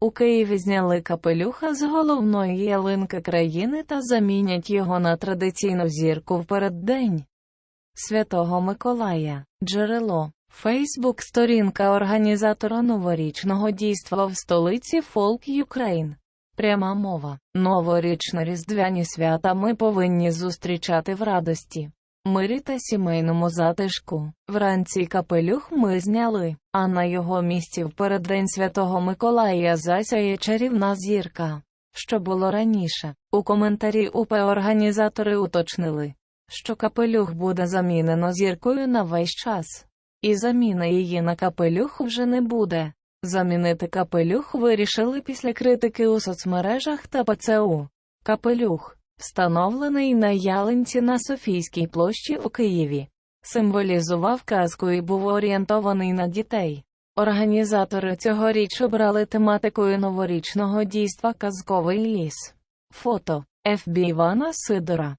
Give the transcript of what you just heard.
У Києві зняли капелюха з головної ялинки країни та замінять його на традиційну зірку в переддень Святого Миколая. Джерело. Фейсбук сторінка організатора новорічного дійства в столиці Folk Ukraine. Пряма мова. Новорічно-різдвяні свята ми повинні зустрічати в радості, мирі та сімейному затишку. Вранці капелюх ми зняли, а на його місці в переддень Святого Миколая засяє чарівна зірка. Що було раніше? У коментарі УП організатори уточнили, що капелюх буде замінено зіркою на весь час. І заміни її на капелюх вже не буде. Замінити капелюх вирішили після критики у соцмережах та ПЦУ. Капелюх, встановлений на ялинці на Софійській площі у Києві, символізував казку і був орієнтований на дітей. Організатори цьогоріч обрали тематикою новорічного дійства казковий ліс. Фото. ФБ Івана Сидора